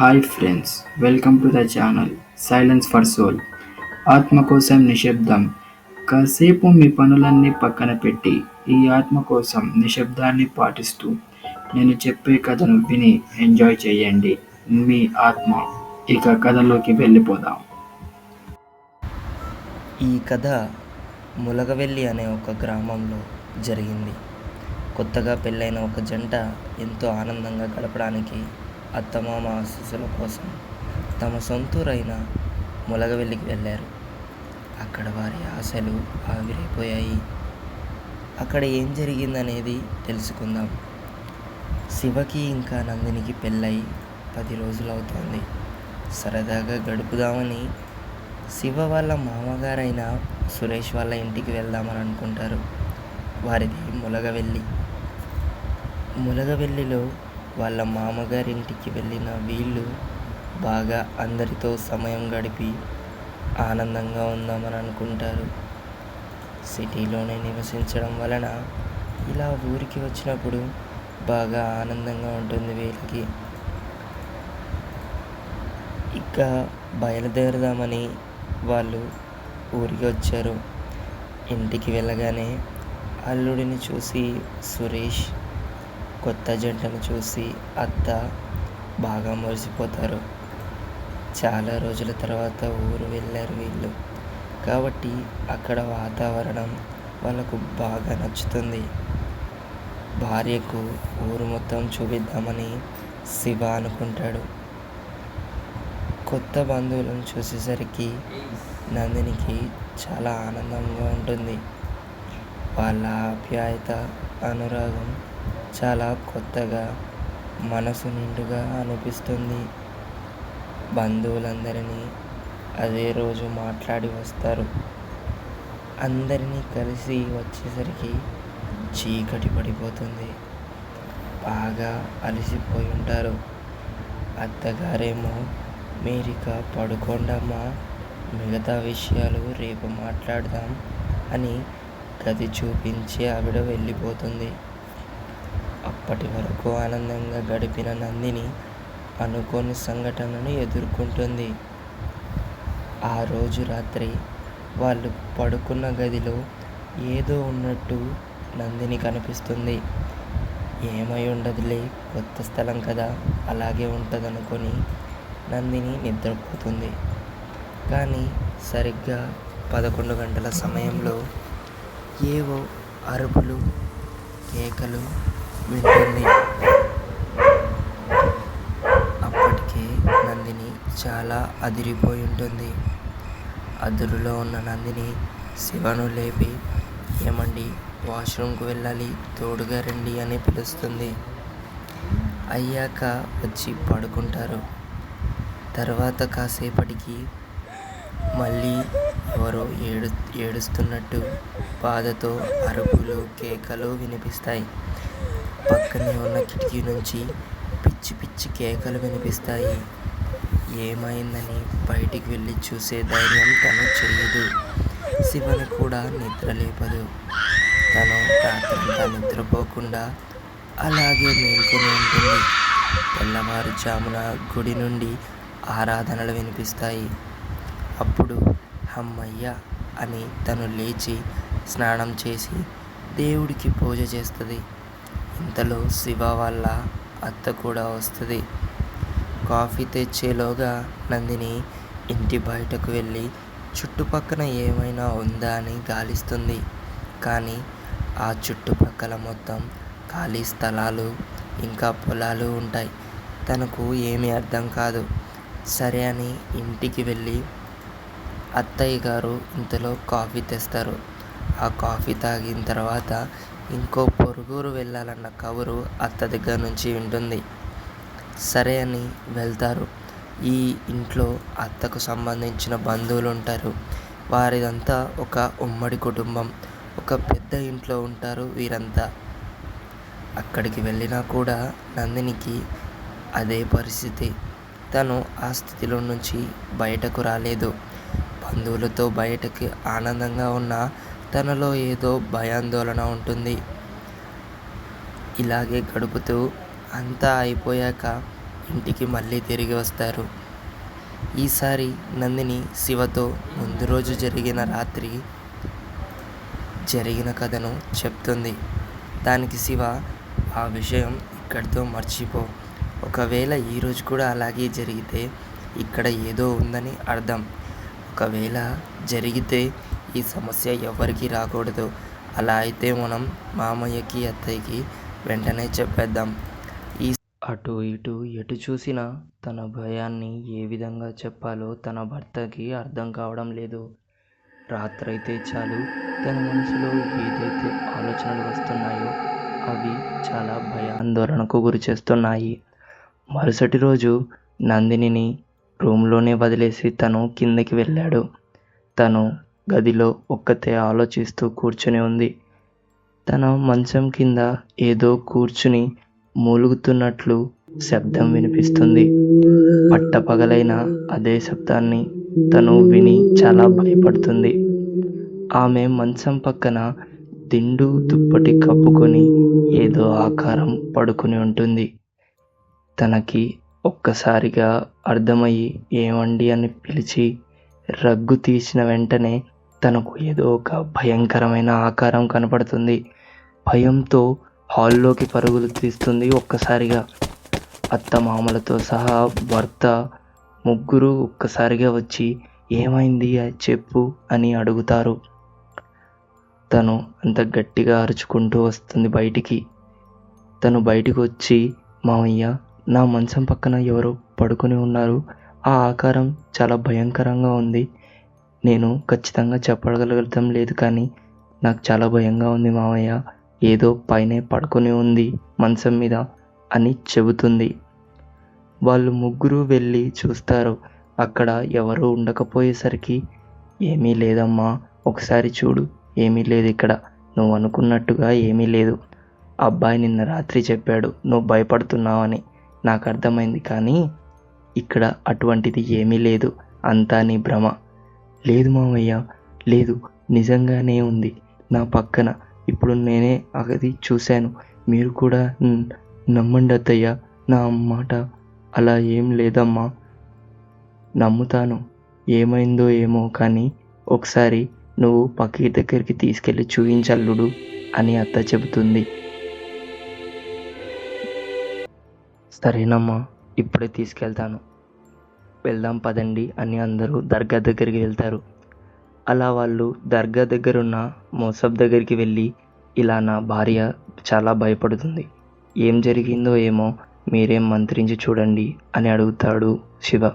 Hi friends welcome to the channel silence for soul ఆత్మ కోసం నిశ్శబ్దం. కాసేపు మీ పనులన్నీ పక్కన పెట్టి ఈ ఆత్మ కోసం నిశ్శబ్దాన్ని పాటిస్తూ నేను చెప్పే కథను విని ఎంజాయ్ చేయండి. మీ ఆత్మ. ఇక కథలోకి వెళ్ళిపోదాం. ఈ కథ ములగవెల్లి అనే ఒక గ్రామంలో జరిగింది. కొత్తగా పెళ్ళైన ఒక జంట ఎంతో ఆనందంగా గడపడానికి అత్తమామ ఆశీస్సుల కోసం తమ సొంతూరైన ములగవెల్లికి వెళ్ళారు. అక్కడ వారి ఆశలు ఆవిరైపోయాయి. అక్కడ ఏం జరిగిందనేది తెలుసుకుందాం. శివకి ఇంకా నందినికి పెళ్ళై పది రోజులు అవుతోంది సరదాగా గడుపుదామని శివ వాళ్ళ మామగారైన సురేష్ వాళ్ళ ఇంటికి వెళ్దామని అనుకుంటారు. వారిది ములగవెల్లి. ములగవెల్లిలో వాళ్ళ మామగారింటికి వెళ్ళిన వీళ్ళు బాగా అందరితో సమయం గడిపి ఆనందంగా ఉందామని అనుకుంటారు. సిటీలోనే నివసించడం వలన ఇలా ఊరికి వచ్చినప్పుడు బాగా ఆనందంగా ఉంటుంది వీళ్ళకి. ఇక బయలుదేరదామని వాళ్ళు ఊరికి వచ్చారు. ఇంటికి వెళ్ళగానే అల్లుడిని చూసి సురేష్ కొత్త జంటను చూసి అత్త బాగా మురిసిపోతారు. చాలా రోజుల తర్వాత ఊరు వెళ్ళారు వీళ్ళు. కాబట్టి అక్కడ వాతావరణం వాళ్ళకు బాగా నచ్చుతుంది. భార్యకు ఊరు మొత్తం చూపిద్దామని శివ అనుకుంటాడు. కొత్త బంధువులను చూసేసరికి నందినికి చాలా ఆనందంగా ఉంటుంది. వాళ్ళ ఆప్యాయత అనురాగం చాలా కొత్తగా మనసు నిండుగా అనిపిస్తుంది. బంధువులందరినీ అదే రోజు మాట్లాడి వస్తారు. అందరినీ కలిసి వచ్చేసరికి చీకటి పడిపోతుంది. బాగా అలసిపోయి ఉంటారు. అత్తగారేమో మీరిక పడుకోండమ్మా మిగతా విషయాలు రేపు మాట్లాడదాం అని గది చూపించి ఆవిడ వెళ్ళిపోతుంది. అప్పటి వరకు ఆనందంగా గడిపిన నందిని అనుకోని సంఘటనను ఎదుర్కొంటుంది. ఆ రోజు రాత్రి వాళ్ళు పడుకున్న గదిలో ఏదో ఉన్నట్టు నందిని కనిపిస్తుంది. ఏమై ఉండదులే కొత్త స్థలం కదా అలాగే ఉంటుందనుకొని నందిని నిద్రపోతుంది. కానీ సరిగ్గా పదకొండు గంటల సమయంలో ఏవో అరుపులు కేకలు వింటుంది అప్పటికే నందిని చాలా అదిరిపోయి ఉంటుంది. అదురులో ఉన్న నందిని శివను లేపి ఏమండి వాష్రూమ్కి వెళ్ళాలి తోడుగా రండి అని పిలుస్తుంది. అయ్యాక వచ్చి పడుకుంటారు. తర్వాత కాసేపటికి మళ్ళీ ఎవరో ఏడు ఏడుస్తున్నట్టు బాధతో అరుపులు కేకలు వినిపిస్తాయి. పక్కనే ఉన్న కిటికీ నుంచి పిచ్చి పిచ్చి కేకలు వినిపిస్తాయి. ఏమైందని బయటికి వెళ్ళి చూసే ధైర్యం తను చేయదు. శివని కూడా నిద్ర లేపదు. తను రాత్రంతా నిద్రపోకుండా అలాగే మేల్కొని ఉంటుంది. తెల్లవారుజామున గుడి నుండి ఆరాధనలు వినిపిస్తాయి. అప్పుడు అమ్మయ్య అని తను లేచి స్నానం చేసి దేవుడికి పూజ చేస్తుంది. ఇంతలో శివ వాళ్ళ అత్త కూడా వస్తుంది. కాఫీ తెచ్చేలోగా నందిని ఇంటి బయటకు వెళ్ళి చుట్టుపక్కన ఏమైనా ఉందా అని గాలిస్తుంది. కానీ ఆ చుట్టుపక్కల మొత్తం ఖాళీ స్థలాలు ఇంకా పొలాలు ఉంటాయి. తనకు ఏమీ అర్థం కాదు. సరే అని ఇంటికి వెళ్ళి అత్తయ్య గారు ఇంతలో కాఫీ తెస్తారు. ఆ కాఫీ తాగిన తర్వాత ఇంకో పొరుగురు వెళ్ళాలన్న కబురు అత్త దగ్గర నుంచి వింటుంది సరే అని వెళ్తారు. ఈ ఇంట్లో అత్తకు సంబంధించిన బంధువులు ఉంటారు. వారిదంతా ఒక ఉమ్మడి కుటుంబం. ఒక పెద్ద ఇంట్లో ఉంటారు వీరంతా. అక్కడికి వెళ్ళినా కూడా నందినికి అదే పరిస్థితి. తను ఆ స్థితిలో నుంచి బయటకు రాలేదు. బంధువులతో బయటకి ఆనందంగా ఉన్న తనలో ఏదో భయాందోళన ఉంటుంది. ఇలాగే గడుపుతూ అంతా అయిపోయాక ఇంటికి మళ్ళీ తిరిగి వస్తారు. ఈసారి నందిని శివతో ముందు రోజు జరిగిన రాత్రి జరిగిన కథను చెప్తుంది. దానికి శివ ఆ విషయం ఇక్కడితో మర్చిపో. ఒకవేళ ఈరోజు కూడా అలాగే జరిగితే ఇక్కడ ఏదో ఉందని అర్థం. ఒకవేళ జరిగితే ఈ సమస్య ఎవరికి రాకూడదు. అలా అయితే మనం మామయ్యకి అత్తయ్యకి వెంటనే చెప్పేద్దాం. ఈ అటు ఇటు ఎటు చూసినా తన భయాన్ని ఏ విధంగా చెప్పాలో తన భర్తకి అర్థం కావడం లేదు. రాత్రైతే చాలు. తన మనసులో ఏదైతే ఆలోచనలు వస్తున్నాయో అవి చాలా భయాందోళనకు గురి చేస్తున్నాయి. మరుసటి రోజు నందినిని రూమ్లోనే వదిలేసి తను కిందకి వెళ్ళాడు. తను గదిలో ఒక్కతే ఆలోచిస్తూ కూర్చుని ఉంది. తన మంచం కింద ఏదో కూర్చుని మూలుగుతున్నట్లు శబ్దం వినిపిస్తుంది. పట్టపగలైన అదే శబ్దాన్ని తను విని చాలా భయపడుతుంది. ఆమె మంచం పక్కన దిండు దుప్పటి కప్పుకొని ఏదో ఆకారం పడుకుని ఉంటుంది. తనకి ఒక్కసారిగా అర్థమయ్యి ఏమండి అని పిలిచి రగ్గు తీసిన వెంటనే తనకు ఏదో ఒక భయంకరమైన ఆకారం కనపడుతుంది. భయంతో హాల్లోకి పరుగులు తీస్తుంది ఒక్కసారిగా. అత్త మామలతో సహా భర్త ముగ్గురు ఒక్కసారిగా వచ్చి ఏమైంది చెప్పు అని అడుగుతారు. తను అంత గట్టిగా అరుచుకుంటూ వస్తుంది బయటికి. తను బయటికి వచ్చి మామయ్య నా మంచం పక్కన ఎవరో పడుకొని ఉన్నారు. ఆ ఆకారం చాలా భయంకరంగా ఉంది. నేను ఖచ్చితంగా చెప్పగలగడం లేదు కానీ నాకు చాలా భయంగా ఉంది మామయ్య. ఏదో పైనే పడుకొని ఉంది మంచం మీద అని చెబుతుంది. వాళ్ళు ముగ్గురు వెళ్ళి చూస్తారు. అక్కడ ఎవరు ఉండకపోయేసరికి ఏమీ లేదమ్మా ఒకసారి చూడు ఏమీ లేదు ఇక్కడ. నువ్వు అనుకున్నట్టుగా ఏమీ లేదు. అబ్బాయి నిన్న రాత్రి చెప్పాడు నువ్వు భయపడుతున్నావని. నాకు అర్థమైంది కానీ ఇక్కడ అటువంటిది ఏమీ లేదు అంతా నీ భ్రమ. లేదు మామయ్య లేదు నిజంగానే ఉంది నా పక్కన. ఇప్పుడు నేనే అది చూశాను. మీరు కూడా నమ్మండి అత్తయ్య నా మాట. అలా ఏం లేదమ్మా. నమ్ముతాను. ఏమైందో ఏమో కానీ ఒకసారి నువ్వు పక్కి దగ్గరికి తీసుకెళ్ళి చూయించల్లుడు అని అత్త చెబుతుంది. సరేనమ్మా. ఇప్పుడే తీసుకెళ్తాను. వెళ్దాం పదండి అని అందరూ దర్గా దగ్గరికి వెళ్తారు. అలా వాళ్ళు దర్గా దగ్గర ఉన్న మోసబ్ దగ్గరికి వెళ్ళి ఇలా నా భార్య చాలా భయపడుతుంది. ఏం జరిగిందో ఏమో మీరేం మంత్రించి చూడండి అని అడుగుతాడు శివ.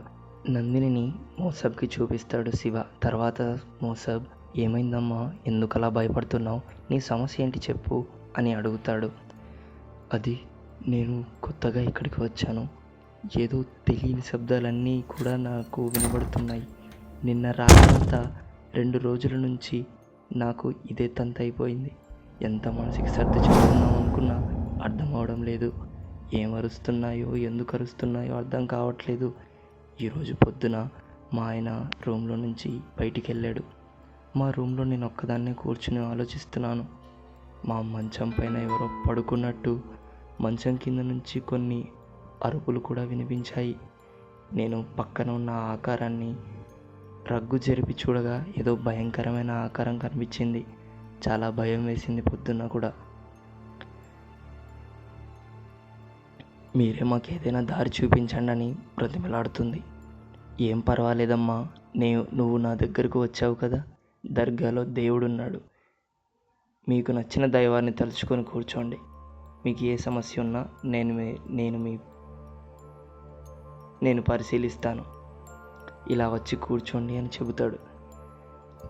నందినిని మోసబ్కి చూపిస్తాడు శివ. తర్వాత మోసబ్ ఏమైందమ్మా? ఎందుకు అలా భయపడుతున్నావు? నీ సమస్య ఏంటి చెప్పు అని అడుగుతాడు. అది నేను కొత్తగా ఇక్కడికి వచ్చాను. ఏదో తెలియని శబ్దాలన్నీ కూడా నాకు వినబడుతున్నాయి. నిన్న రాత్రంతా రెండు రోజుల నుంచి నాకు ఇదే తంత అయిపోయింది. ఎంత మనసుకి సర్ది చెప్తున్నాం అనుకున్నా అర్థం అవడం లేదు. ఏం అరుస్తున్నాయో ఎందుకు అరుస్తున్నాయో అర్థం కావట్లేదు. ఈరోజు పొద్దున మా ఆయన రూమ్లో నుంచి బయటికి వెళ్ళాడు మా రూమ్లో నేను ఒక్కదాన్నే కూర్చుని ఆలోచిస్తున్నాను. మా మంచం పైన ఎవరో పడుకున్నట్టు మంచం కింద నుంచి కొన్ని అరుపులు కూడా వినిపించాయి. నేను పక్కన ఉన్న ఆకారాన్ని రగ్గు జరిపి చూడగా ఏదో భయంకరమైన ఆకారం కనిపించింది. చాలా భయం వేసింది పొద్దున్న కూడా. మీరే మాకు ఏదైనా దారి చూపించండి అని బ్రతిమలాడుతుంది ఏం పర్వాలేదమ్మా నేను నువ్వు నా దగ్గరకు వచ్చావు కదా. దర్గాలో దేవుడున్నాడు. మీకు నచ్చిన దైవాన్ని తలుచుకొని కూర్చోండి. మీకు ఏ సమస్య ఉన్నా నేను మీ- నేను మీ నేను పరిశీలిస్తాను. ఇలా వచ్చి కూర్చోండి అని చెబుతాడు.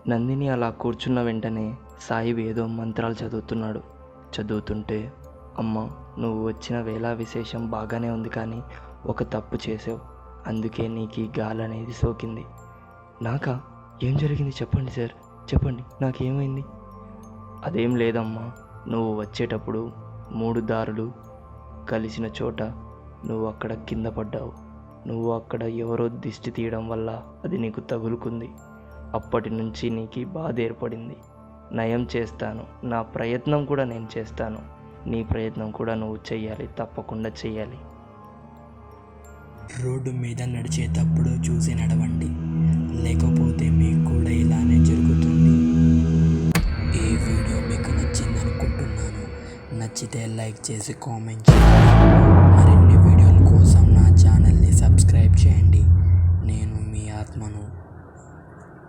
నందిని అలా కూర్చున్న వెంటనే సాయిబ్ ఏదో మంత్రాలు చదువుతున్నాడు. చదువుతుంటే అమ్మ నువ్వు వచ్చిన వేళ విశేషం బాగానే ఉంది కానీ ఒక తప్పు చేసావు అందుకే నీకు ఈ గాలి అనేది సోకింది. నాకా? ఏం జరిగింది? చెప్పండి సార్. చెప్పండి నాకేమైంది? అదేం లేదమ్మా. నువ్వు వచ్చేటప్పుడు మూడు దారులు కలిసిన చోట నువ్వు అక్కడ కింద పడ్డావు. నువ్వు అక్కడ ఎవరో దిష్టి తీయడం వల్ల అది నీకు తగులుకుంది. అప్పటి నుంచి నీకు బాధ ఏర్పడింది. నయం చేస్తాను. నా ప్రయత్నం కూడా నేను చేస్తాను. నీ ప్రయత్నం కూడా నువ్వు చెయ్యాలి. తప్పకుండా చెయ్యాలి. రోడ్డు మీద నడిచేటప్పుడు చూసి నడవండి. లేకపోతే మీకు కూడా ఇలానే జరుగుతుంది. ఈ వీడియో మీకు నచ్చింది అనుకుంటున్నాను. నచ్చితే లైక్ చేసి కామెంట్ చేయండి. మరిన్ని వీడియోల కోసం నా ఛానల్ని సబ్స్క్రైబ్ చేయండి. నేను మీ ఆత్మను